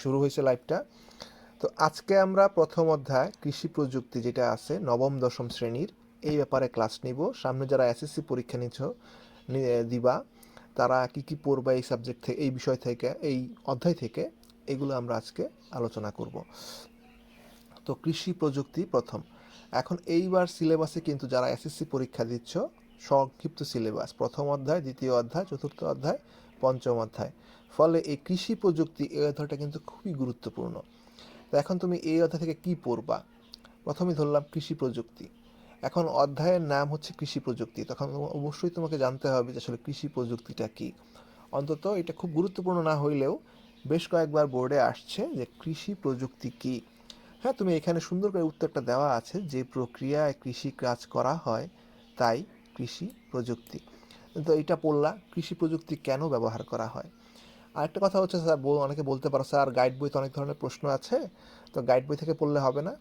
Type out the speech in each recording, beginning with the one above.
শুরু হয়েছে লাইভটা তো আজকে আমরা প্রথম অধ্যায় কৃষি প্রযুক্তি যেটা আছে, নবম, দশম শ্রেণির, এই ব্যাপারে ক্লাস নিব। সামনে যারা এসএসসি পরীক্ষা নিচ্ছ দিবা, তারা কি কি পড়বে এই সাবজেক্ট থেকে এই বিষয় থেকে, এই অধ্যায় থেকে, এগুলো আমরা আজকে আলোচনা করব। তো কৃষি প্রযুক্তি প্রথম। এখন এইবার সিলেবাসে কিন্তু যারা এসএসসি পরীক্ষা দিচ্ছ, সংক্ষিপ্ত সিলেবাস প্রথম অধ্যায়, দ্বিতীয় অধ্যায়, চতুর্থ অধ্যায়, পঞ্চম অধ্যায়। ফলে এই কৃষি প্রযুক্তি, এই অধ্যায়টা কিন্তু খুবই গুরুত্বপূর্ণ। তো এখন তুমি এই অধ্যায় থেকে কি পড়বা? প্রথমে ধরলাম কৃষি প্রযুক্তি। এখন অধ্যায়ের নাম হচ্ছে কৃষি প্রযুক্তি। তখন অবশ্যই তোমাকে জানতে হবে যে আসলে কৃষি প্রযুক্তিটা কি। অন্তত এটা খুব গুরুত্বপূর্ণ না হইলেও বেশ কয়েকবার বোর্ডে আসছে যে কৃষি প্রযুক্তি কি। হ্যাঁ তুমি এখানে সুন্দর করে উত্তরটা দেওয়া আছে যে প্রক্রিয়ায় কৃষি কাজ করা হয়, তাই কৃষি প্রযুক্তি। তো এটা পড়লা, কৃষি প্রযুক্তি কেন ব্যবহার করা হয়? আরেকটা কথা হচ্ছে, স্যার অনেকে বলতে পারো, স্যার গাইড বইতে অনেক ধরনের প্রশ্ন আছে, তো গাইড বই থেকে পড়লে হবে না।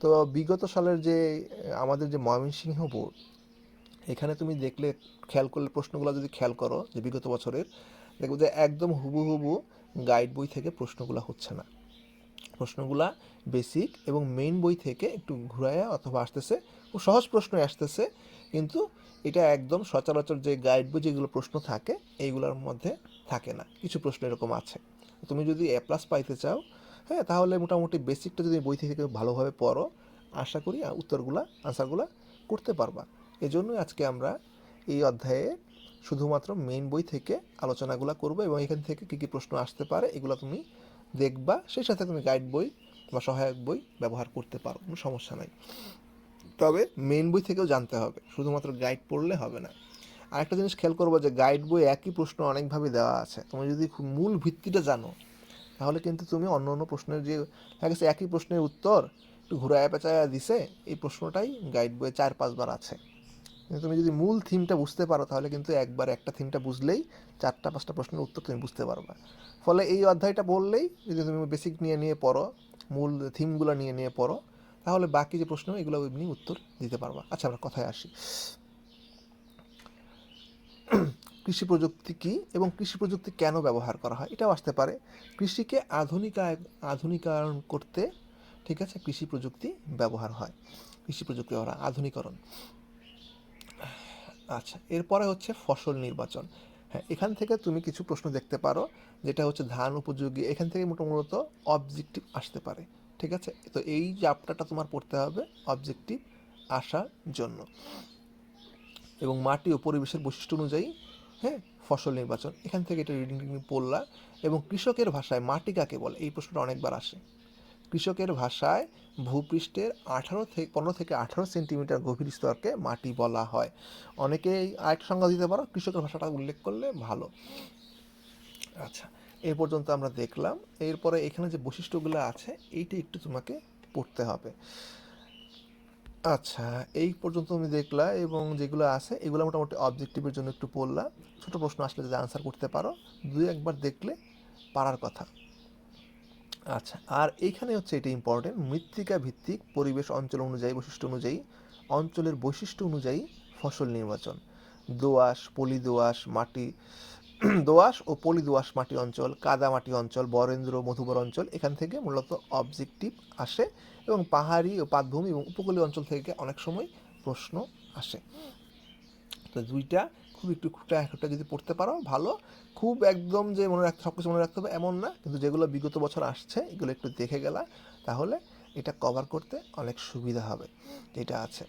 তো বিগত সালের যে, আমাদের যে ময়মনসিংহ বোর্ড, এখানে তুমি দেখলে, খেয়াল করলে, প্রশ্নগুলো যদি খেয়াল করো, যে বিগত বছরের, দেখব যে একদম হুবহু গাইড বই থেকে প্রশ্নগুলো হচ্ছে না। প্রশ্নগুলা বেসিক এবং মেইন বই থেকে একটু ঘুরায়া অথবা আসতেছে ও সহজ প্রশ্ন আসতেছে, কিন্তু এটা একদম সচরাচর যে গাইড বই যেগুলো প্রশ্ন থাকে, এইগুলোর মধ্যে থাকে না। কিছু প্রশ্ন এরকম আছে। তুমি যদি এ প্লাস পাইতে চাও হ্যাঁ তাহলে মোটামুটি বেসিকটা যদি বই থেকে ভালোভাবে পড়ো, আশা করি উত্তরগুলা আনসারগুলা করতে পারবা। এজন্যই আজকে আমরা এই অধ্যায়ে শুধুমাত্র মেইন বই থেকে আলোচনাগুলো করব এবং এখান থেকে কী কী প্রশ্ন আসতে পারে, এগুলো তুমি দেখবা। সেই সাথে তুমি গাইড বই বা সহায়ক বই ব্যবহার করতে পারো, কোনো সমস্যা নাই। তবে মেইন বই থেকেও জানতে হবে। শুধুমাত্র গাইড পড়লে হবে না। আরেকটা জিনিস খেয়াল করব যে গাইড বই একই প্রশ্ন অনেকভাবে দেওয়া আছে। তুমি যদি মূল ভিত্তিটা জানো, তাহলে কিন্তু তুমি অন্য অন্য প্রশ্নের যে, দেখা একই প্রশ্নের উত্তর, একটু ঘুরায় পেঁচায় দিছে, এই প্রশ্নটাই গাইড বইয়ে চার পাঁচবার আছে। কিন্তু তুমি যদি মূল থিমটা বুঝতে পারো, তাহলে কিন্তু একবার একটা থিমটা বুঝলেই চারটা পাঁচটা প্রশ্নের উত্তর তুমি বুঝতে পারবা। ফলে এই অধ্যায়টা বললেই যদি তুমি বেসিক নিয়ে নিয়ে পড়ো, মূল থিমগুলো নিয়ে নিয়ে পড়ো, তাহলে বাকি যে প্রশ্ন, এগুলো এমনি উত্তর দিতে পারবা। আচ্ছা আমরা কথায় আসি। কৃষি প্রযুক্তি কি এবং কৃষি প্রযুক্তি কেন ব্যবহার করা হয়? এটাও আসতে পারে। কৃষিকে আধুনিকায় আধুনিকায়ন করতে, ঠিক আছে, কৃষি প্রযুক্তি ব্যবহার হয়। কৃষি প্রযুক্তি ব্যবহার আধুনিকরণ। আচ্ছা এরপরে হচ্ছে ফসল নির্বাচন। হ্যাঁ এখান থেকে তুমি কিছু প্রশ্ন দেখতে পারো, যেটা হচ্ছে ধান উপযোগী, এখান থেকে মূলত অবজেক্টিভ আসতে পারে, ঠিক আছে? তো এই চ্যাপ্টারটা তোমার পড়তে হবে অবজেক্টিভ আসার জন্য। এবং মাটি ও পরিবেশের বৈশিষ্ট্য অনুযায়ী হ্যাঁ ফসল নির্বাচন। এখান থেকে এটা রিডিং টিডিং পড়লা। এবং কৃষকের ভাষায় মাটি কাকে বলে? এই প্রশ্নটা অনেকবার আসে। কৃষকের ভাষায় ভূপৃষ্ঠের আঠারো থেকে পনেরো থেকে আঠারো সেন্টিমিটার গভীর স্তরকে মাটি বলা হয়। অনেকেই আরেকটা সংজ্ঞা দিতে পারো। কৃষকের ভাষাটা উল্লেখ করলে ভালো। আচ্ছা এই পর্যন্ত আমরা দেখলাম। এরপরে এখানে যে বৈশিষ্ট্যগুলো আছে, এইটা একটু তোমাকে পড়তে হবে। আচ্ছা এই পর্যন্ত তুমি দেখলা এবং যেগুলো আছে, এগুলো মোটামুটি অবজেক্টিভের জন্য একটু পড়লা ছোট প্রশ্ন আসলে যদি আনসার করতে পারো, দুই একবার দেখলে পারার কথা। আচ্ছা আর এইখানে হচ্ছে এটা ইম্পর্টেন্ট মৃত্তিকা ভিত্তিক পরিবেশ অঞ্চল অনুযায়ী, বৈশিষ্ট্য অনুযায়ী, অঞ্চলের বৈশিষ্ট্য অনুযায়ী ফসল নির্বাচন। দোআঁশ পলি দোআঁশ মাটি, দোআঁশ ও পলি দোআঁশ মাটি অঞ্চল, কাদা মাটি অঞ্চল, বরেন্দ্র মধুবর অঞ্চল, এখান থেকে মূলত অবজেক্টিভ আসে এবং পাহাড়ি ও পাতভূমি এবং উপকূলীয় অঞ্চল থেকে অনেক সময় প্রশ্ন আসে। তো দুইটা খুব একটু খুঁটা খুঁটা যদি পড়তে পারো, ভালো। খুব একদম যে মনে রাখতে সব কিছু মনে রাখতে হবে এমন না, কিন্তু যেগুলো বিগত বছর আসছে, এগুলো একটু দেখে গেলা, তাহলে এটা কভার করতে অনেক সুবিধা হবে। যেটা আছে।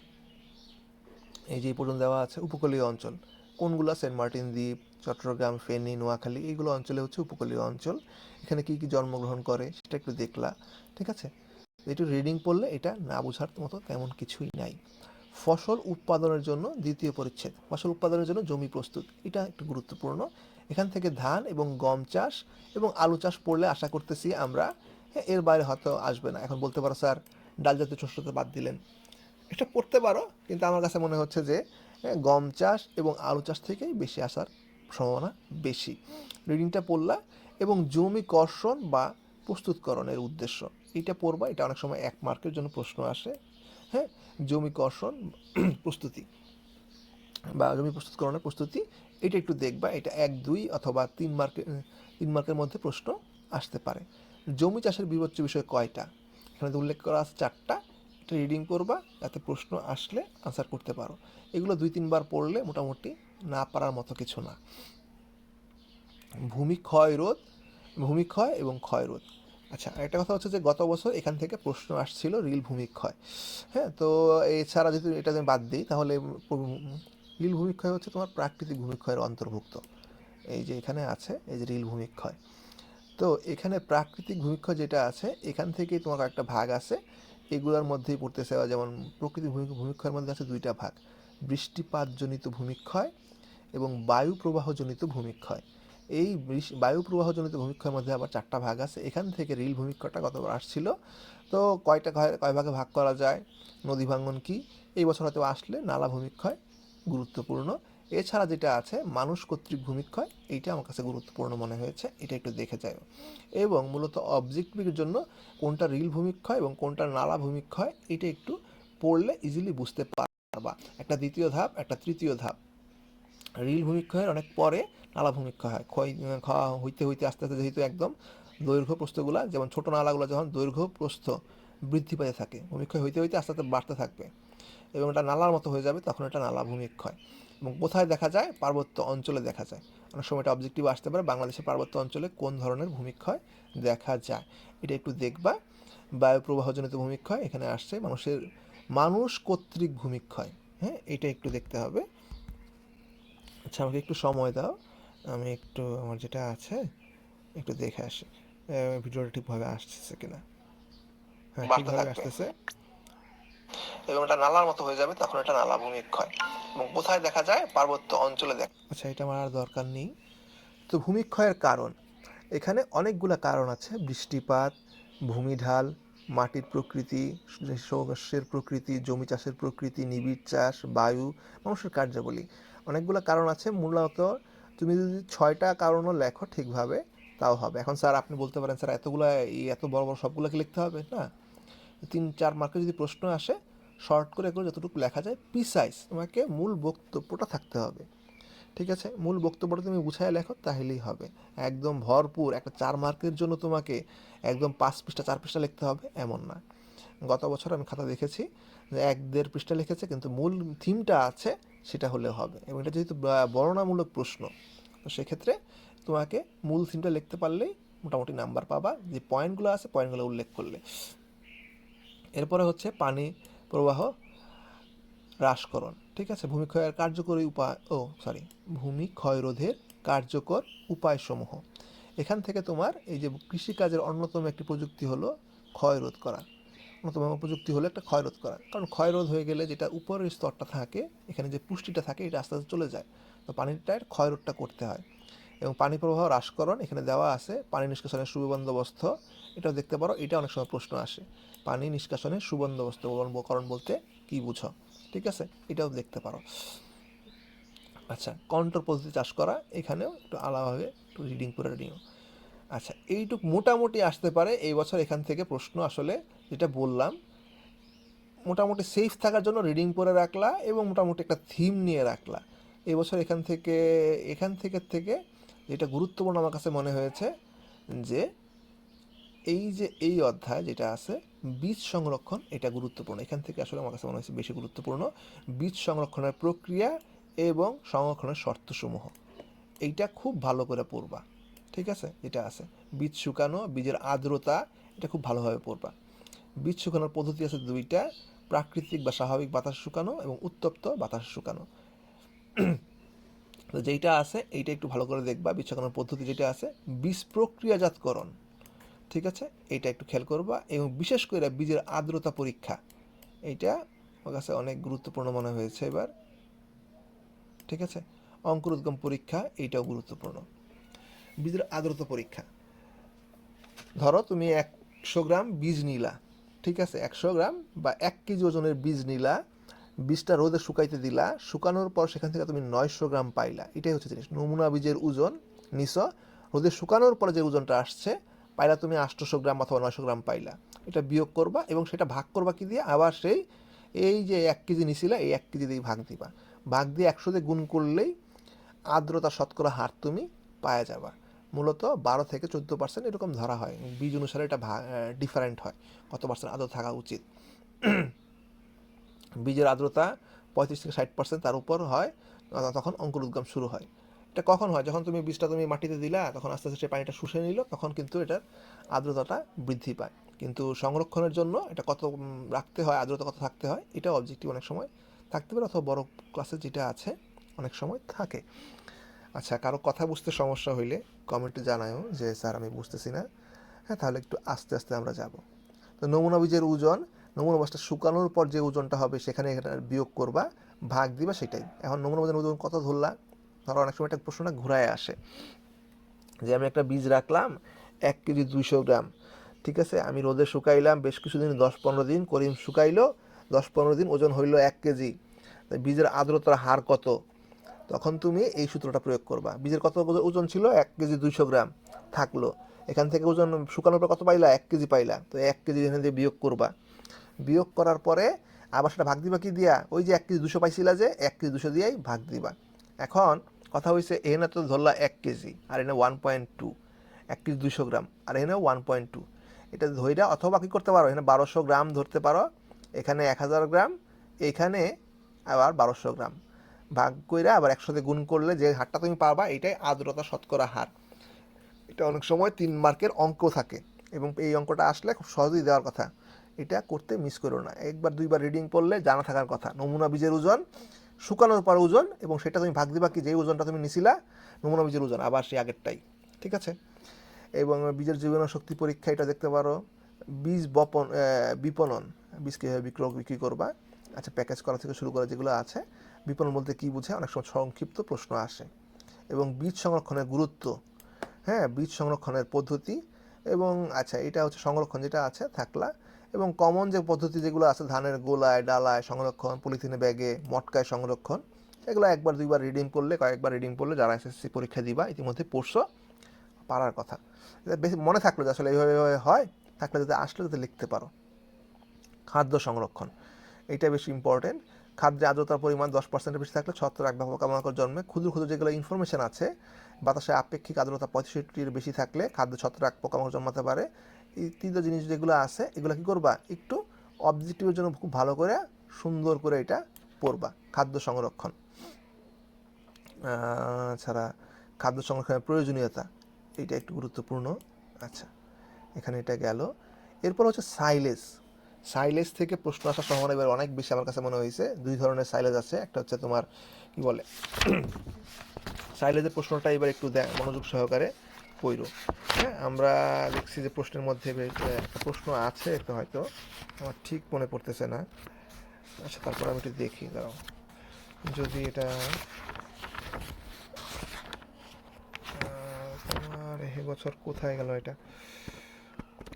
এই যে পর্যন্ত দেওয়া আছে, উপকূলীয় অঞ্চল। কোনগুলো? সেন্ট মার্টিন দ্বীপ, চট্টগ্রাম, ফেনী, নোয়াখালী, এইগুলো অঞ্চলে হচ্ছে উপকূলীয় অঞ্চল। এখানে কি কি জন্মগ্রহণ করে, সেটা একটু দেখলা, ঠিক আছে? একটু রিডিং পড়লে এটা না বোঝার মতো তেমন কিছুই নাই। ফসল উৎপাদনের জন্য দ্বিতীয় পরিচ্ছেদ। ফসল উৎপাদনের জন্য জমি প্রস্তুত। এটা একটু গুরুত্বপূর্ণ। এখান থেকে ধান এবং গম চাষ এবং আলু চাষ পড়লে আশা করতেছি আমরা হ্যাঁ, এর বাইরে হয়তো আসবে না। এখন বলতে পারো স্যার ডাল জাতীয় শস্যতে বাদ দিলেন। এটা পড়তে পারো কিন্তু আমার কাছে মনে হচ্ছে যে হ্যাঁ, গম চাষ এবং আলু চাষ থেকেই বেশি আসার সম্ভাবনা বেশি। রিডিংটা পড়লা এবং জমি কর্ষণ বা প্রস্তুতকরণের উদ্দেশ্য। এটা পড়বা, এটা অনেক সময় এক মার্কের জন্য প্রশ্ন আসে। হ্যাঁ? জমি কর্ষণ প্রস্তুতি। বা জমি প্রস্তুতকরণের প্রস্তুতি, এটা একটু দেখবা, এটা এক, দুই অথবা তিন মার্কের তিন মার্কের মধ্যে প্রশ্ন আসতে পারে। জমি চাষের বিবেচ্য বিষয় কয়টা? এখানে উল্লেখ করা আছে চারটা। এটা রিডিং করবা যাতে প্রশ্ন আসলে আনসার করতে পারো। এগুলো দুই তিনবার পড়লে মোটামুটি না পারার মতো কিছু না। ভূমি ক্ষয় রোধ ভূমিক্ষয় এবং ক্ষয় রোধ। আচ্ছা একটা কথা হচ্ছে যে গত বছর এখান থেকে প্রশ্ন আসছিল রিল ভূমিক্ষয়। হ্যাঁ তো এছাড়া যদি এটা আমি বাদ দিই, তাহলে রিল ভূমিক্ষয় হচ্ছে তোমার প্রাকৃতিক ভূমিক্ষয়ের অন্তর্ভুক্ত। এই যে এখানে আছে, এই যে রিল ভূমিক্ষয়। তো এখানে প্রাকৃতিক ভূমিক্ষয় যেটা আছে, এখান থেকেই তোমার একটা ভাগ আছে। এগুলোর মধ্যেই পড়তেছে যেমন প্রকৃতিক ভূমি, ভূমিক্ষয়ের মধ্যে আছে দুইটা ভাগ। বৃষ্টিপাতজনিত ভূমিক্ষয় এবং বায়ু প্রবাহজনিত ভূমিক্ষয়। এই বায়ু প্রবাহজনিত ভূমিক্ষয়ের মধ্যে আবার চারটা ভাগ আছে। এখান থেকে রিল ভূমিক্ষয়টা গতবার আসছিল। তো কয়টা কয়- ভাগে ভাগ করা যায়? নদী ভাঙ্গন কি? এই বছর হয়তো আসলে নালা ভূমিক্ষয় গুরুত্বপূর্ণ। এছাড়া যেটা আছে, মানুষ কর্তৃক ভূমিক্ষয়, এইটা আমার কাছে গুরুত্বপূর্ণ মনে হয়েছে। এটা একটু দেখে যাও এবং মূলত অবজেক্টিভের জন্য কোনটা রিল ভূমিক্ষয় এবং কোনটা নালা ভূমিক্ষয়, এটা একটু পড়লে ইজিলি বুঝতে পারবা। একটা দ্বিতীয় ধাপ, একটা তৃতীয় ধাপ। রিল ভূমিক্ষয়ের অনেক পরে নালা ভূমিক্ষয় হয় ক্ষয় খ- হইতে হইতে আস্তে আস্তে যেহেতু একদম দৈর্ঘ্য প্রস্থগুলা, যেমন ছোট নালাগুলো যখন দৈর্ঘ্য প্রস্থ বৃদ্ধি পেতে থাকে ভূমিক্ষয় হইতে হইতে আস্তে আস্তে বাড়তে থাকবে এবং এটা নালার মতো হয়ে যাবে, তখন এটা নালা ভূমিক্ষয় এবং কোথায় দেখা যায়? পার্বত্য অঞ্চলে দেখা যায়। অনেক সময় এটা অবজেক্টিভ আসতে পারে, বাংলাদেশের পার্বত্য অঞ্চলে কোন ধরনের ভূমিক্ষয় দেখা যায়। এটা একটু দেখবা। বায়ু প্রবাহজনিত ভূমিক্ষয় এখানে আসছে, মানুষের, মানুষ কর্তৃক ভূমিক্ষয় হ্যাঁ এটা একটু দেখতে হবে। আচ্ছা আমাকে একটু সময় দাও। আমি একটু আমার যেটা আছে একটু দেখে আসি। ভিডিওটা ঠিকভাবে আসতেছে কিনা? হ্যাঁ ঠিকভাবে আসতেছে। এবং এটা নালার মতো হয়ে যাবে তখন এটা নালা ভূমিক্ষয় এবং কোথায় দেখা যায়? পার্বত্য অঞ্চলে দেখা আচ্ছা এটা আমার আর দরকার নেই। তো ভূমিক্ষয়ের কারণ। এখানে অনেকগুলো কারণ আছে। বৃষ্টিপাত ভূমিঢাল মাটির প্রকৃতি শস্যের প্রকৃতি জমি চাষের প্রকৃতি নিবিড় চাষ বায়ু মানুষের কার্যাবলী। অনেকগুলো কারণ আছে। মূলত তুমি যদি ছয়টা কারণও লেখো ঠিকভাবে, তাও হবে। এখন স্যার আপনি বলতে পারেন, স্যার এতগুলো এত বড় বড় সবগুলোকে লিখতে হবে, না? তিন, চার মার্কে যদি প্রশ্ন আসে, শর্ট করে করে যতটুকু লেখা যায় প্রিসাইজ তোমাকে মূল বক্তব্যটা থাকতে হবে। ঠিক আছে? মূল বক্তব্যটা তুমি গুছায় লেখো, তাহলেই হবে। একদম ভরপুর, একটা চার মার্কের জন্য তোমাকে একদম পাঁচ পৃষ্ঠা, চার পৃষ্ঠা লিখতে হবে, এমন না। গত বছর আমি খাতা দেখেছি যে এক দেড় পৃষ্ঠা লিখেছে, কিন্তু মূল থিমটা আছে সেটা হলে হবে। এবং এটা যেহেতু বর্ণনামূলক প্রশ্ন, তো সেক্ষেত্রে তোমাকে মূল থিমটা লিখতে পারলেই মোটামুটি নাম্বার পাবা যে পয়েন্টগুলো আছে, পয়েন্টগুলো উল্লেখ করলে। এরপরে হচ্ছে পানি প্রবাহ হ্রাসকরণ, ঠিক আছে? ভূমিক্ষয়ের কার্যকরী উপায়, ও সরি ভূমি ক্ষয় রোধের কার্যকর উপায়সমূহ। এখান থেকে তোমার এই যে কৃষিকাজের অন্যতম একটি প্রযুক্তি হলো ক্ষয়রোধ করা। অন্যতম প্রযুক্তি হলো একটা ক্ষয়রোধ করা। কারণ ক্ষয়রোধ হয়ে গেলে যেটা উপরের স্তরটা থাকে, এখানে যে পুষ্টিটা থাকে, এটা আস্তে আস্তে চলে যায়। তো পানিটার ক্ষয়রোধটা করতে হয়। এবং পানি প্রবাহ হ্রাসকরণ এখানে দেওয়া আছে, পানি নিষ্কাশনের সুবন্দোবস্ত। এটাও দেখতে পারো, এটা অনেক সময় প্রশ্ন আসে। পানি নিষ্কাশনের সুবন্দোবস্ত করণ বলতে কি বুঝো? ঠিক আছে? এটাও দেখতে পারো। আচ্ছা কন্ট্রোল পদ্ধতি চাষ করা, এখানেও একটু আলাদাভাবে একটু রিডিং করে নিও। আচ্ছা এইটুক মোটামুটি আসতে পারে। এই বছর এখান থেকে প্রশ্ন আসলে যেটা বললাম, মোটামুটি সেফ থাকার জন্য রিডিং করে রাখলা এবং মোটামুটি একটা থিম নিয়ে রাখলা। এই বছর এখান থেকে এখান থেকে থেকে যেটা গুরুত্বপূর্ণ আমার কাছে মনে হয়েছে যে, এই যে এই অধ্যায় যেটা আছে, বীজ সংরক্ষণ এটা গুরুত্বপূর্ণ। এখান থেকে আসলে আমার কাছে মনে হয়েছে বেশি গুরুত্বপূর্ণ। বীজ সংরক্ষণের প্রক্রিয়া এবং সংরক্ষণের শর্তসমূহ, এইটা খুব ভালো করে পড়বা। ঠিক আছে? এটা আছে। বীজ শুকানো, বীজের আর্দ্রতা, এটা খুব ভালোভাবে পড়বা। বীজ শুকানোর পদ্ধতি আছে দুইটা, প্রাকৃতিক বা স্বাভাবিক বাতাস শুকানো এবং উত্তপ্ত বাতাস শুকানো। তো যেইটা আছে, এইটা একটু ভালো করে দেখবা, বীজ শুকানোর পদ্ধতি যেটা আছে। বীজ প্রক্রিয়াজাতকরণ, ঠিক আছে? এইটা একটু খেয়াল করবা এবং বিশেষ করে বীজের আর্দ্রতা পরীক্ষা। এইটা আমার কাছে অনেক গুরুত্বপূর্ণ মনে হয়েছে এবার। ঠিক আছে? অঙ্কুরোদ্গম পরীক্ষা, এইটাও গুরুত্বপূর্ণ। বীজের আর্দ্রতা পরীক্ষা। ধরো তুমি একশো গ্রাম বীজ নিলা, ঠিক আছে? একশো গ্রাম বা এক কেজি ওজনের বীজ নিলা, বীজটা রোদে শুকাইতে দিলা, শুকানোর পর সেখান থেকে তুমি নয়শো গ্রাম পাইলা। এটাই হচ্ছে জিনিস। নমুনা বীজের ওজন, নিছ, রোদে শুকানোর পরে যে ওজনটা আসছে, পাইলা তুমি আটশোশো গ্রাম অথবা নয়শো গ্রাম পাইলা। এটা বিয়োগ করবা এবং সেটা ভাগ করবা কি দিয়ে? আবার সেই, এই যে এক কেজি নিছিলা, এই এক কেজি দিয়ে ভাগ দিবা। ভাগ দিয়ে একশো দিয়ে গুণ করলেই আর্দ্রতা শতকরা হার তুমি পাওয়া যাবা। মূলত বারো থেকে চোদ্দ পার্সেন্ট এরকম ধরা হয় বীজ অনুসারে এটা ডিফারেন্ট হয়। কত পার্সেন্ট আদৌ থাকা উচিত? বীজের আর্দ্রতা পঁয়ত্রিশ থেকে ষাট পার্সেন্ট তার উপর হয়, তখন অঙ্কুরোদ্গম শুরু হয়। এটা কখন হয়? যখন তুমি বীজটা তুমি মাটিতে দিলা, তখন আস্তে আস্তে পানিটা শুষে নিল, তখন কিন্তু এটার আর্দ্রতাটা বৃদ্ধি পায়। কিন্তু সংরক্ষণের জন্য এটা কত রাখতে হয়, আর্দ্রতা কত থাকতে হয় এটা অবজেক্টিভ অনেক সময় থাকতে পারে, অথবা বড় ক্লাসে যেটা আছে, অনেক সময় থাকে। আচ্ছা কারও কথা বুঝতে সমস্যা হইলে কমেন্টে জানায়ও যে, স্যার, আমি বুঝতেছি না। হ্যাঁ তাহলে একটু আস্তে আস্তে আমরা যাব। তো নমুনা বীজের ওজন, নমুনা বীজটা শুকানোর পর যে ওজনটা হবে, সেখানে এখানে বিয়োগ করবা, ভাগ দিবা সেটাই। এখন নমুনা বীজের ওজন কত ধরলা? ধরো, অনেক সময় একটা প্রশ্নটা ঘুরায় আসে। যে, আমি একটা বীজ রাখলাম, এক কেজি দুইশো গ্রাম। ঠিক আছে? আমি রোদে শুকাইলাম, বেশ কিছুদিন দশ পনেরো দিন, করিম শুকাইলো দশ পনেরো দিন ওজন হইল এক কেজি। বীজের আর্দ্রতার হার কত? তখন তুমি এই সূত্রটা প্রয়োগ করবা। বীজের কত ওজন ছিল? এক কেজি দুইশো গ্রাম। থাকল। এখান থেকে ওজন শুকানোর পর কত পাইলা? এক কেজি পাইলা। তো এক কেজি এখানে দিয়ে বিয়োগ করবা। বিয়োগ করার পরে আবার সেটা ভাগ দিবা কি দিয়া? ওই যে এক কেজি দুশো পাইছিলা যে, এক কেজি দুশো দিয়েই ভাগ দিবা। এখন কথা হয়েছে এখানে তো ধরলা এক কেজি, আর এখানে ওয়ান পয়েন্ট টু এক কেজি দুশো গ্রাম, আর এখানে ওয়ান পয়েন্ট টু এটা ধইরা অথবা কী করতে পারো? এখানে বারোশো গ্রাম ধরতে পারো। এখানে এক হাজার গ্রাম, এখানে আবার বারোশো গ্রাম। ভাগ কইরা আবার একসাথে গুণ করলে যে হারটা তুমি পাবা, এটাই আর্দ্রতা শতকরা হার। এটা অনেক সময় তিন মার্কের অঙ্ক থাকে এবং এই অঙ্কটা আসলে খুব সহজেই দেওয়ার কথা। এটা করতে মিস করো না। একবার, দুইবার রিডিং পড়লে জানা থাকার কথা। নমুনা বীজের ওজন, শুকানোর পর ওজন এবং সেটা তুমি ভাগ দিবা কি, যেই ওজনটা তুমি নিছিলা, নমুনা বীজের ওজন, আবার সেই আগেরটাই। ঠিক আছে? এবং বীজের জীবন শক্তি পরীক্ষা এটা দেখতে পারো। বীজ বপন বিপণন। বীজ কীভাবে বিক্রয় বিক্রি করবা? আচ্ছা প্যাকেজ করা থেকে শুরু করে যেগুলো আছে বিপণন বলতে কী বুঝে অনেক সময় সংক্ষিপ্ত প্রশ্ন আসে। এবং বীজ সংরক্ষণের গুরুত্ব হ্যাঁ বীজ সংরক্ষণের পদ্ধতি এবং আচ্ছা এটা হচ্ছে সংরক্ষণ যেটা আছে, থাকলা এবং কমন যে পদ্ধতি যেগুলো আছে, ধানের গোলায়, ডালায় সংরক্ষণ পলিথিনে ব্যাগে মটকায় সংরক্ষণ, এগুলো একবার, দুইবার রিডিং করলে, কয়েকবার রিডিং করলে যারা এসএসসি পরীক্ষা দিবা, ইতিমধ্যে পড়ছো, পারার কথা। বেশি মনে থাকল যে আসলে এইভাবে এইভাবে হয়, থাকলে যাতে আসলে যাতে লিখতে পারো। খাদ্য সংরক্ষণ, এটা বেশি ইম্পর্টেন্ট খাদ্যে আর্দ্রতার পরিমাণ দশ পার্সেন্টের বেশি থাকলে ছত্রাক বা পোকামাকড় জন্মে। ক্ষুদ্র ক্ষুদ্র যেগুলো ইনফরমেশন আছে, বাতাসে আপেক্ষিক আর্দ্রতা পঁয়ষট্টির বেশি থাকলে খাদ্য ছত্রাক পোকামাকড় জন্মাতে পারে। এই তিনটা জিনিস যেগুলো আছে, এগুলো কী করবা? একটু অবজেক্টিভের জন্য খুব ভালো করে, সুন্দর করে এটা পড়বা, খাদ্য সংরক্ষণ। ছাড়া খাদ্য সংরক্ষণের প্রয়োজনীয়তা এটা একটু গুরুত্বপূর্ণ। আচ্ছা এখানে এটা গেল। এরপর হচ্ছে সাইলেজ সাইলেজ থেকে প্রশ্ন আসার সম্ভাবনা এবার অনেক বেশি আমার কাছে মনে হয়েছে। দুই ধরনের সাইলেজ আছে, একটা হচ্ছে তোমার, কি বলে, সাইলেজের প্রশ্নটা এবার একটু মনোযোগ সহকারে পইরো হ্যাঁ আমরা দেখছি যে প্রশ্নের মধ্যে একটা প্রশ্ন আছে একটা হয়তো, আমার ঠিক মনে পড়তেছে না। আচ্ছা তারপর আমি একটু দেখি, দাঁড়াও। যদি এটা তোমার এ বছর কোথায় গেল এটা?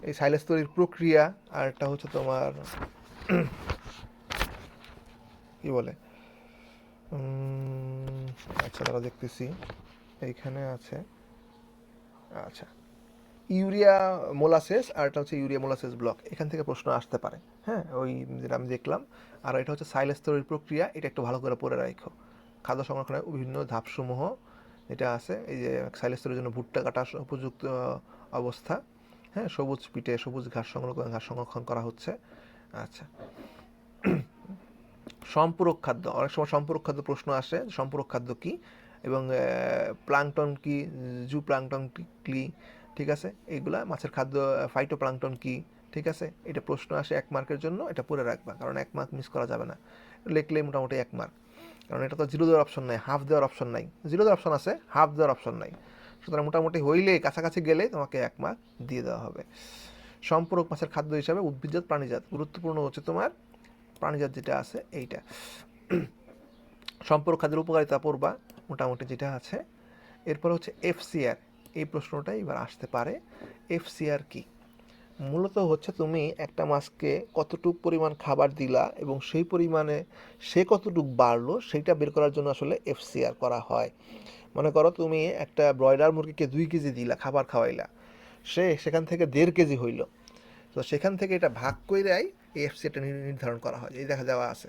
এই সাইলেজ তৈরির প্রক্রিয়া, আর একটা হচ্ছে তোমার, কি বলে? আচ্ছা তারা দেখতেছি। এইখানে আছে। আচ্ছা। ইউরিয়া মোলাসেস, আর এটা হচ্ছে ইউরিয়া মোলাসেস ব্লক। এখান থেকে প্রশ্ন আসতে পারে। হ্যাঁ ওই যেটা আমি দেখলাম। আর এটা হচ্ছে সাইলেজ তৈরির প্রক্রিয়া। এটা একটু ভালো করে পড়ে রাখো। খাদ্য সংরক্ষণের বিভিন্ন ধাপসমূহ এটা আছে। এই যে সাইলেজ তৈরির জন্য ভুট্টা কাটা উপযুক্ত, অবস্থা। হ্যাঁ সবুজ পিঠে, সবুজ ঘাস সংরক্ষণ ঘাস সংরক্ষণ করা হচ্ছে। আচ্ছা। সম্পূরক খাদ্য, অনেক সময় সম্পূরক খাদ্য প্রশ্ন আসে, সম্পূরক খাদ্য কি? এবং প্লাংটন কি জু প্লাংটন কি ঠিক আছে? এইগুলা, মাছের খাদ্য ফাইটো প্লাংটন কি, ঠিক আছে? এটা প্রশ্ন আসে এক মার্কের জন্য, এটা পড়ে রাখবা, কারণ এক মার্ক মিস করা যাবে না। লিখলে মোটামুটি এক মার্ক। কারণ এটা তো জিরো দেওয়ার অপশন নাই হাফ দেওয়ার অপশন নাই। জিরো দেওয়ার অপশন আছে হাফ দেওয়ার অপশন নাই। সুতরাং মোটামুটি হইলে কাছাকাছি গেলে তোমাকে এক মার্ক দিয়ে দেওয়া হবে। সম্পূরক মাছের খাদ্য হিসাবে উদ্ভিদজাত প্রাণীজাত, গুরুত্বপূর্ণ হচ্ছে তোমার প্রাণীজাত যেটা আছে এইটা। সম্পর্ক খাদ্যের উপকারিতা পড়বা মোটামুটি যেটা আছে। এরপর হচ্ছে এফসিআর এই প্রশ্নটা এবার আসতে পারে। এফসিআর কি? মূলত হচ্ছে তুমি একটা মাছকে কতটুক পরিমাণ খাবার দিলা এবং সেই পরিমাণে সে কতটুক বাড়লো, সেইটা বের করার জন্য আসলে এফসিআর করা হয়। মনে করো তুমি একটা ব্রয়লার মুরগিকে দুই কেজি দিলা, খাবার খাওয়াইলা। সে সেখান থেকে দেড় কেজি হইল। তো সেখান থেকে এটা ভাগ কইরাই এই এফসিআরটা নির্ধারণ করা হয়। এই দেখা যাওয়া আছে।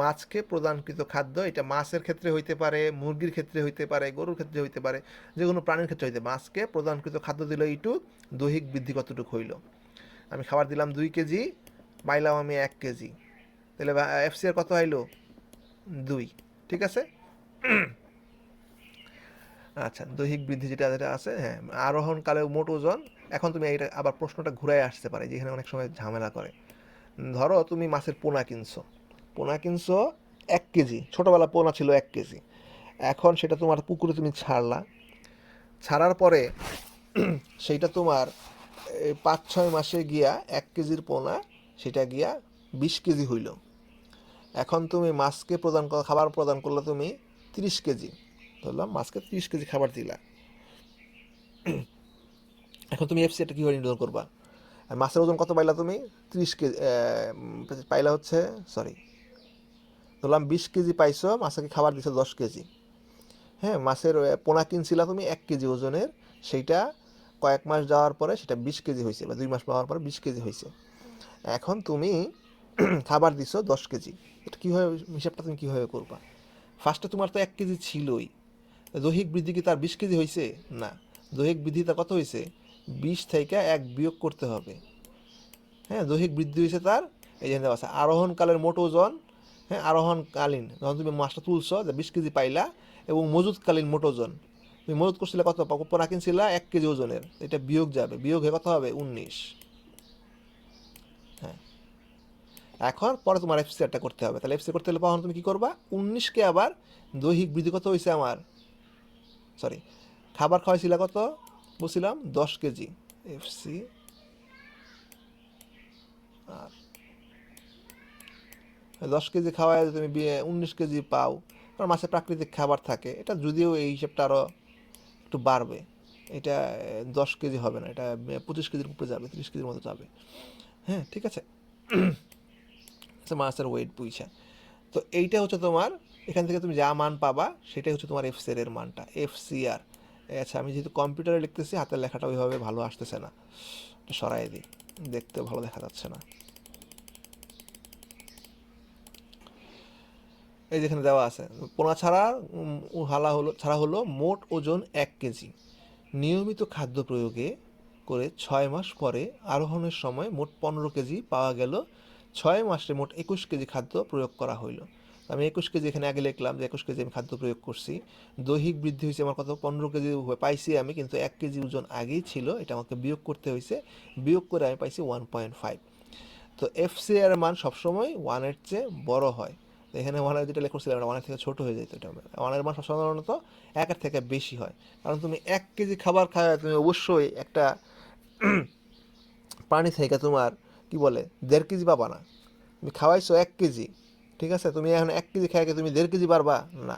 মাছকে প্রদানকৃত খাদ্য, এটা মাছের ক্ষেত্রে হইতে পারে, মুরগির ক্ষেত্রে হইতে পারে, গরুর ক্ষেত্রে হইতে পারে, যে কোনো প্রাণীর ক্ষেত্রে হইতে মাছকে প্রদানকৃত খাদ্য দিল এইটুক, দৈহিক বৃদ্ধি কতটুকু হইল। আমি খাবার দিলাম দুই কেজি, পাইলাম আমি এক কেজি। তাহলে এফসিআর কত হইল দুই। ঠিক আছে? আচ্ছা দৈহিক বৃদ্ধি যেটা যেটা আছে হ্যাঁ আরোহণকালে মোট ওজন। এখন তুমি এটা আবার প্রশ্নটা ঘুরায় আসতে পারে যেখানে অনেক সময় ঝামেলা করে। ধরো তুমি মাছের পোনা কিনছো। পোনা কিনছো এক কেজি, ছোটোবেলা পোনা ছিল এক কেজি। এখন সেটা তোমার পুকুরে তুমি ছাড়লা। ছাড়ার পরে সেইটা তোমার পাঁচ, ছয় মাসে গিয়া এক কেজির পোনা, সেটা গিয়া বিশ কেজি হইল। এখন তুমি মাছকে প্রদান খাবার প্রদান করলে তুমি তিরিশ কেজি। ধরলাম মাছকে তিরিশ কেজি খাবার দিলা। এখন তুমি এফসিটা কীভাবে নির্ধারণ করবা? আর মাছের ওজন কত পাইলা তুমি? ত্রিশ কেজি পাইলা হচ্ছে সরি ধরলাম বিশ কেজি পাইছো, মাছকে খাবার দিছো দশ কেজি। হ্যাঁ মাছের পোনা কিনছিলা তুমি এক কেজি ওজনের, সেইটা কয়েক মাস যাওয়ার পরে সেটা বিশ কেজি হয়েছে বা দুই মাস পাওয়ার পরে বিশ কেজি হয়েছে এখন তুমি খাবার দিছো দশ কেজি। এটা কীভাবে, হিসাবটা তুমি কীভাবে করবা? ফার্স্টে তোমার তো এক কেজি ছিলই। দৈহিক বৃদ্ধি কি তার বিশ কেজি হয়েছে না। দৈহিক বৃদ্ধি তার কত হয়েছে বিশ থেকে এক বিয়োগ করতে হবে। হ্যাঁ দৈহিক বৃদ্ধি হয়েছে তার, এই যে আছে আরোহণকালের মোট ওজন হ্যাঁ আরোহণকালীন, যখন তুমি মাছটা তুলছ, যে বিশ কেজি পাইলা, এবং মজুদকালীন মোট ওজন, তুমি মজুদ করছিলে কত? পোনা কিনছিলা এক কেজি ওজনের, এটা বিয়োগ যাবে। বিয়োগ হয়ে কত হবে? উনিশ। হ্যাঁ। এখন পরে তোমার এফসিআরটা করতে হবে। তাহলে এফসি করতে হলে তখন তুমি কি করবা? উনিশকে আবার দৈহিক বৃদ্ধি কত হয়েছে আমার? সরি খাবার খাওয়াইছিলা কত? বলছিলাম দশ কেজি। এফসি আর দশ কেজি খাওয়ায় তুমি উনিশ কেজি পাও। কারণ মাছে প্রাকৃতিক খাবার থাকে। এটা যদিও এই হিসেবটা আরও একটু বাড়বে। এটা দশ কেজি হবে না এটা পঁচিশ কেজির উপরে যাবে তিরিশ কেজির মতো যাবে। হ্যাঁ ঠিক আছে। আচ্ছা, মাছের ওয়েট বুঝছে তো এইটা হচ্ছে তোমার এখান থেকে তুমি যা মান পাবা, সেটাই হচ্ছে তোমার এফসিআর এর মানটা। এফসিআর আচ্ছা আমি যেহেতু কম্পিউটারে লিখতেছি, হাতের লেখাটা ওইভাবে ভালো আসতেছে না। সরাই দিই। দেখতে ভালো দেখা যাচ্ছে না। এই যেখানে দেওয়া আছে, পোনা ছাড়া হালা হলো, ছাড়া হলো মোট ওজন এক কেজি। নিয়মিত খাদ্য প্রয়োগে করে ছয় মাস পরে আরোহণের সময় মোট পনেরো কেজি পাওয়া গেল। ছয় মাসে মোট একুশ কেজি খাদ্য প্রয়োগ করা হইল। আমি একুশ কেজি এখানে আগে লিখলাম যে একুশ কেজি আমি খাদ্য প্রয়োগ করছি। দৈহিক বৃদ্ধি হয়েছে আমার কত পনেরো কেজি পাইছি আমি, কিন্তু এক কেজি ওজন আগেই ছিল, এটা আমাকে বিয়োগ করতে হয়েছে। বিয়োগ করে আমি পাইছি ওয়ান পয়েন্ট ফাইভ। তো এফসিআর মান সবসময় ওয়ানের চেয়ে বড় হয়। এখানে ওয়ানের যেটা লেখছিলাম ওয়ানের থেকে ছোট হয়ে যেত এটা। ওয়ানের মান সাধারণত একের থেকে বেশি হয়। কারণ তুমি এক কেজি খাবার খাওয়া তুমি অবশ্যই একটা প্রাণী থেকে তোমার, কি বলে, দেড় কেজি পাবা না। তুমি খাওয়াইছো এক কেজি ঠিক আছে? তুমি এখন এক কেজি খেয়ে তুমি দেড় কেজি বাড়বা? না।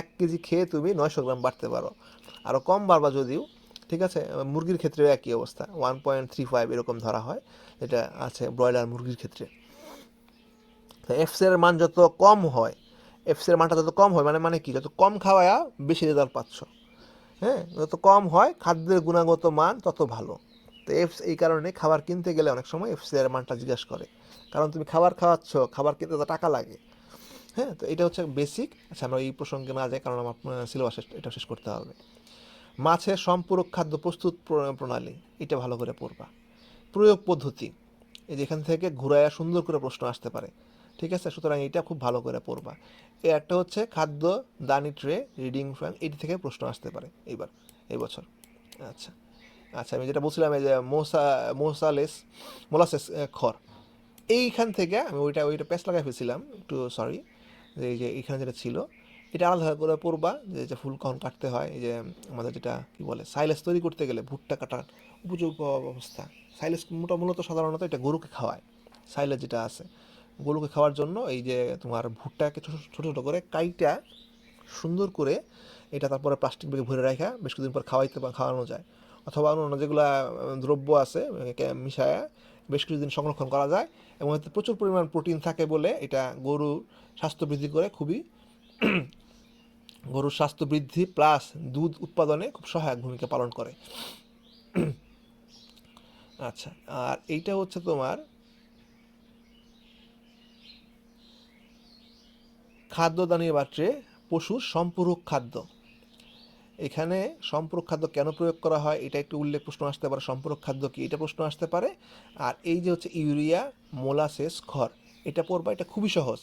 এক কেজি খেয়ে তুমি নয়শো গ্রাম বাড়তে পারো। আরও কম বাড়বা যদিও, ঠিক আছে? মুরগির ক্ষেত্রেও একই অবস্থা। ওয়ান পয়েন্ট থ্রি ফাইভ এরকম ধরা হয়, যেটা আছে ব্রয়লার মুরগির ক্ষেত্রে। এফসের মান যত কম হয় এফসের মানটা যত কম হয় মানে মানে কি? যত কম খাওয়ায়া বেশি রেজাল্ট পাচ্ছ। হ্যাঁ? যত কম হয়, খাদ্যের গুণাগত মান তত ভালো। তো এফ এই কারণে খাবার কিনতে গেলে অনেক সময় এফসিআর মানটা জিজ্ঞেস করে। কারণ তুমি খাবার খাওয়াচ্ছ, খাবার কিনতে তো টাকা লাগে। হ্যাঁ তো এটা হচ্ছে বেসিক আচ্ছা আমরা এই প্রসঙ্গে না যাই, কারণ আমার সিলেবাস এটা শেষ করতে হবে। মাছের সম্পূরক খাদ্য প্রস্তুত প্র- প্রণালী, এটা ভালো করে পড়বা। প্রয়োগ পদ্ধতি, এই যেখান থেকে ঘুরাইয়া সুন্দর করে প্রশ্ন আসতে পারে। ঠিক আছে? সুতরাং এটা খুব ভালো করে পড়বা। এই একটা হচ্ছে খাদ্য দানি ট্রে, রিডিং ফ্যান, এটি থেকে প্রশ্ন আসতে পারে, এইবার, এই বছর। আচ্ছা। আচ্ছা আমি যেটা বলছিলাম, এই যে মোসা, মোসালেস, মোলাসেস খড় এইখান থেকে আমি ওইটা ওইটা পেস্ট লাগাই ফেলছিলাম, একটু সরি যে এই যে এইখানে যেটা ছিল, এটা আলাদা করে পড়বা যে যে ফুল কখন কাটতে হয়, এই যে আমাদের যেটা কি বলে, সাইলেস তৈরি করতে গেলে ভুট্টা কাটার উপযোগ্য অবস্থা। সাইলেস মোটা মূলত সাধারণত এটা গরুকে খাওয়ায়, সাইলেস যেটা আছে। গরুকে খাওয়ার জন্য এই যে তোমার ভুট্টাকে ছোটো ছোটো ছোটো করে কাইটা সুন্দর করে এটা তারপরে প্লাস্টিক ব্যাগে ভরে রাখা বেশ কিছুদিন পর খাওয়াইতে, খাওয়ানো যায়। অথবা অন্য দ্রব্য দ্রব্য আছে মিশায়া বেশ কিছুদিন সংরক্ষণ করা যায় এবং এতে প্রচুর পরিমাণ প্রোটিন থাকে বলে এটা গরু স্বাস্থ্য বৃদ্ধি করে খুবই, গরুর স্বাস্থ্য বৃদ্ধি প্লাস দুধ উৎপাদনে খুব সহায়ক ভূমিকা পালন করে। আচ্ছা আর এইটা হচ্ছে তোমার খাদ্য দানীয় পাত্রে পশুর সম্পূরক খাদ্য। এখানে সম্পূরক খাদ্য কেন প্রয়োগ করা হয়? এটা একটু উল্লেখ প্রশ্ন আসতে পারে। সম্পূরক খাদ্য কি? এটা প্রশ্ন আসতে পারে। আর এই যে হচ্ছে ইউরিয়া, মোলাসেস, খড়, এটা পড়বা, এটা খুবই সহজ।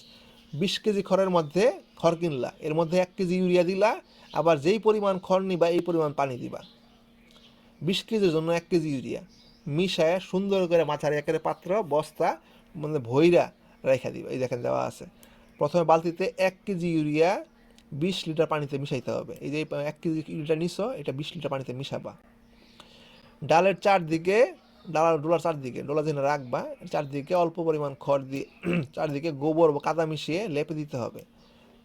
বিশ কেজি খড়ের মধ্যে খড় কিনলা, এর মধ্যে এক কেজি ইউরিয়া দিলা, আবার যেই পরিমাণ খড় নিবা, এই পরিমাণ পানি দিবা। বিশ কেজির জন্য এক কেজি ইউরিয়া। মিশায় সুন্দর করে মাথার একের পাত্র, বস্তা মানে ভৈরা রেখা দিবা। এই দেখেন দেওয়া আছে। প্রথমে বালতিতে এক কেজি ইউরিয়া বিশ লিটার পানিতে মিশাইতে হবে। এই যে, এক কেজি ইউরিয়া নিছো, এটা বিশ লিটার পানিতে মিশাবা। ডালের চারদিকে ডালার ডোলার চারদিকে, ডোলা যেন রাখবা, চারদিকে অল্প পরিমাণ খড় দিয়ে, চারদিকে গোবর বা কাদা মিশিয়ে লেপে দিতে হবে।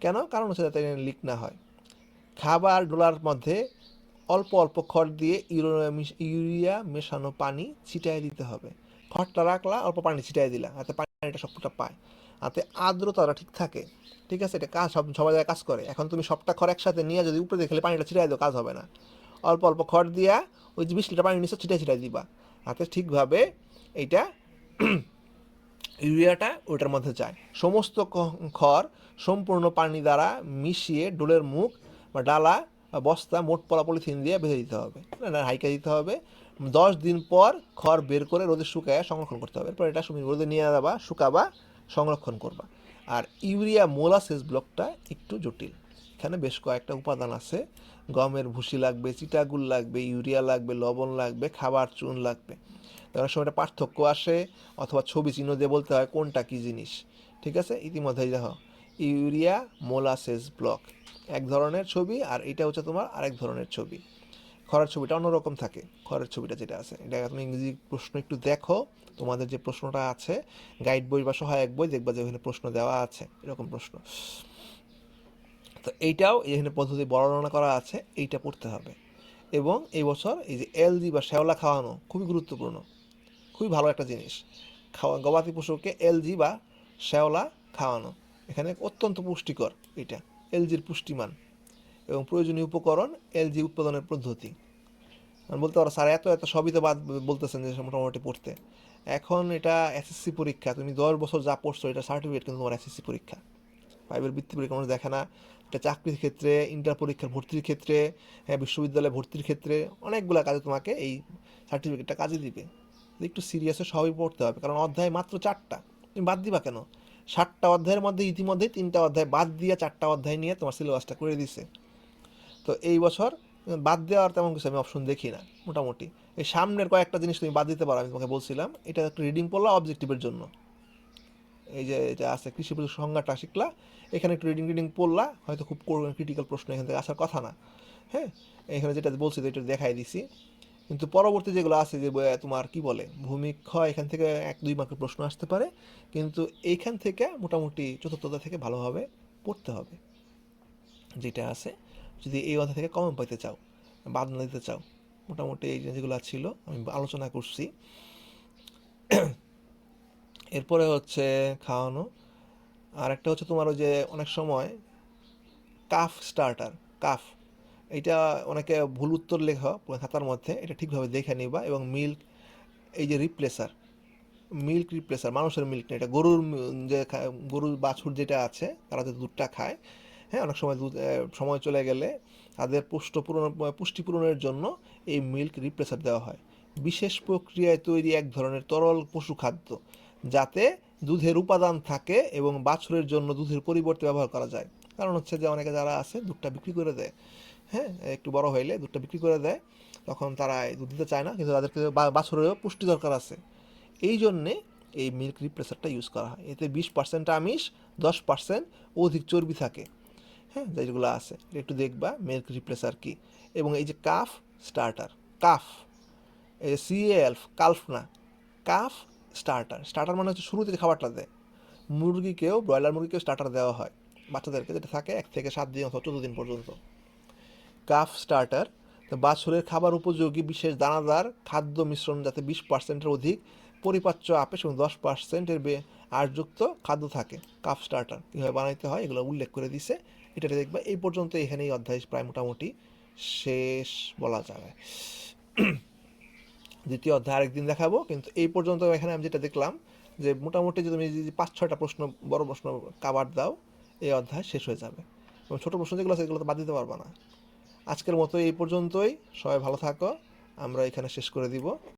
কেন? কারণ হচ্ছে যাতে লিক না হয়। খাবার ডোলার মধ্যে অল্প অল্প খড় দিয়ে ইউরিয়া মেশানো পানি ছিটাই দিতে হবে। খড়টা রাখলা, অল্প পানি ছিটাই দিলা, যাতে পানিটা সবটা পায়। যাতে আর্দ্রতাটা ঠিক থাকে। ঠিক আছে? এটা কাজ সব, সবাই জায়গায় কাজ করে। এখন তুমি সবটা খড় একসাথে নিয়ে যদি উপরে দেখলে পানিটা ছিটাই দাও, কাজ হবে না। অল্প অল্প খড় দিয়া ওই যে বিশ লিটার পানি নিচে ছিটাই ছিটাই দিবা। যাতে ঠিকভাবে এইটা ইউরিয়াটা ওটার মধ্যে যায়। সমস্ত খড় সম্পূর্ণ পানি দ্বারা মিশিয়ে ডোলের মুখ বা ডালা বা বস্তা, মোট পলা পলিথিন দিয়ে বেঁধে দিতে হবে। হাইকা দিতে হবে। দশ দিন পর খড় বের করে রোদে শুকায় সংরক্ষণ করতে হবে। এরপর এটা রোদে নিয়ে যাবা, শুকাবা সংরক্ষণ করবা। আর ইউরিয়া মোলাসেস ব্লকটা একটু জটিল। এখানে বেশ কয়েকটা উপাদান আছে। গমের ভুসি লাগবে, চিটাগুল লাগবে, ইউরিয়া লাগবে, লবণ লাগবে, খাবার চুন লাগবে। অনেক সময় পার্থক্য আসে, অথবা ছবি চিহ্ন দিয়ে বলতে হয় কোনটা কী জিনিস। ঠিক আছে? ইতিমধ্যে দেখো, ইউরিয়া মোলাসেস ব্লক। এক ধরনের ছবি আর এটা হচ্ছে তোমার আরেক ধরনের ছবি। খরের ছবিটা অন্যরকম থাকে। খরের ছবিটা যেটা আছে, এটা তুমি ইংরেজি প্রশ্ন একটু দেখো, তোমাদের যে প্রশ্নটা আছে গাইড বই বা সহায়ক বই, দেখবা যে ওখানে প্রশ্ন দেওয়া আছে, এরকম প্রশ্ন। তো এইটাও এখানে পদ্ধতি বর্ণনা করা আছে, এইটা পড়তে হবে। এবং এই বছর এই যে এলজি বা শ্যাওলা খাওয়ানো খুবই গুরুত্বপূর্ণ, খুবই ভালো একটা জিনিস। খাওয়া, গবাদি পশুকে এলজি বা শ্যাওলা খাওয়ানো, এখানে অত্যন্ত পুষ্টিকর এটা, এলজির পুষ্টিমান। এবং প্রয়োজনীয় উপকরণ এলজি উৎপাদনের পদ্ধতি। বলতে পারো, স্যার, এত এত সবই তো বাদ বলতেছেন যে মোটামুটি পড়তে। এখন এটা এসএসসি পরীক্ষা, তুমি দশ বছর যা পড়ছো এটা সার্টিফিকেট কিন্তু তোমার এসএসসি পরীক্ষা। ফাইভের বৃত্তি পরীক্ষা মানুষ দেখে না। এটা চাকরির ক্ষেত্রে ইন্টার পরীক্ষার ভর্তির ক্ষেত্রে হ্যাঁ বিশ্ববিদ্যালয়ে ভর্তির ক্ষেত্রে অনেকগুলো কাজে তোমাকে এই সার্টিফিকেটটা কাজে দিবে। একটু সিরিয়াসে সবই পড়তে হবে, কারণ অধ্যায় মাত্র চারটা। তুমি বাদ দিবা কেন? ষাটটা অধ্যায়ের মধ্যে ইতিমধ্যে তিনটা অধ্যায় বাদ দিয়ে চারটা অধ্যায় নিয়ে তোমার সিলেবাসটা করে দিছে। তো এই বছর বাদ দেওয়ার তেমন কিছু আমি অপশন দেখি না, মোটামুটি। এই সামনের কয়েকটা জিনিস তুমি বাদ দিতে পারো, আমি তোমাকে বলছিলাম। এটা একটু রিডিং পড়লা অবজেক্টিভের জন্য। এই যে, এটা আছে, কৃষি প্রযুক্তি সংজ্ঞাটা শিখলা, এখানে একটু রিডিং রিডিং পড়লা, হয়তো খুব ক্রিটিক্যাল প্রশ্ন এখান থেকে আসার কথা না। হ্যাঁ এখানে যেটা বলছি এটা দেখাই দিছি। কিন্তু পরবর্তী যেগুলো আছে, যে তোমার কি বলে ভূমিক্ষয় এখান থেকে এক, দুই মার্কের প্রশ্ন আসতে পারে। কিন্তু এইখান থেকে মোটামুটি চতুর্থতা থেকে ভালোভাবে পড়তে হবে। যেটা আছে যদি এই অধ্যায় থেকে কমন পাইতে চাও, বাদ না দিতে চাও, মোটামুটি এই যেগুলো ছিল, আমি আলোচনা করছি। এরপরে হচ্ছে খাওয়ানো। আর একটা হচ্ছে তোমার ওই যে অনেক সময় কাফ স্টার্টার কাফ। এটা অনেকে ভুল উত্তর লেখা খাতার মধ্যে, এটা ঠিকভাবে দেখে নিবা এবং মিল্ক এই যে রিপ্লেসার মিল্ক রিপ্লেসার মানুষের মিল্ক না, এটা গরুর যে গরুর বাছুর যেটা আছে, তারা যে দুধটা খায় হ্যাঁ অনেক সময় দুধ সময় চলে গেলে তাদের পুষ্ট পূরণ পুষ্টি পূরণের জন্য এই মিল্ক রিপ্লেসার দেওয়া হয়। বিশেষ প্রক্রিয়ায় তৈরি এক ধরনের তরল পশু খাদ্য, যাতে দুধের উপাদান থাকে এবং বাছুরের জন্য দুধের পরিবর্তে ব্যবহার করা যায়। কারণ হচ্ছে যে অনেকে যারা আছে, দুধটা বিক্রি করে দেয়। হ্যাঁ একটু বড় হইলে দুধটা বিক্রি করে দেয়, তখন তারা দুধ দিতে চায় না, কিন্তু তাদেরকে বাছুরেরও পুষ্টি দরকার আছে। এই জন্যে এই মিল্ক রিপ্রেসারটা ইউজ করা হয়। এতে বিশ পার্সেন্ট আমিষ, দশ পার্সেন্ট অধিক চর্বি থাকে। হ্যাঁ যেগুলো আছে, একটু দেখবা মিল্ক রিপ্লেসার কি? এবং এই যে কাফ স্টার্টার কাফ, এই যে সিএলফ কালফ না, কাফ স্টার্টার স্টার্টার মানে হচ্ছে শুরুতে যে খাবারটা দেয়, মুরগিকেও, ব্রয়লার মুরগিকেও স্টার্টার দেওয়া হয়, বাচ্চাদেরকে যেটা থাকে, এক থেকে সাত দিন অথবা চোদ্দ দিন পর্যন্ত। কাফ স্টার্টার বাছুরের খাবার উপযোগী, বিশেষ দানাদার, খাদ্য মিশ্রণ যাতে বিশ পার্সেন্টের অধিক, পরিপাচ্য আপেস এবং দশ পার্সেন্টের বে আরযুক্ত খাদ্য থাকে। কাফ স্টার্টার কীভাবে বানাইতে হয়, এগুলো উল্লেখ করে দিছে। এটা দেখবা, এই পর্যন্ত এখানে এই অধ্যায় প্রায় মোটামুটি শেষ বলা যাবে। দ্বিতীয় অধ্যায় আরেকদিন দেখাবো, কিন্তু এই পর্যন্ত এখানে আমি যেটা দেখলাম, যে মোটামুটি যদি তুমি যদি পাঁচ, ছয়টা প্রশ্ন, বড় প্রশ্ন কাবার দাও, এই অধ্যায় শেষ হয়ে যাবে। এবং ছোটো প্রশ্ন যেগুলো আছে এগুলো তো বাদ দিতে পারবা না। আজকের মতো এই পর্যন্তই। সবাই ভালো থাকো। আমরা এখানে শেষ করে দিব।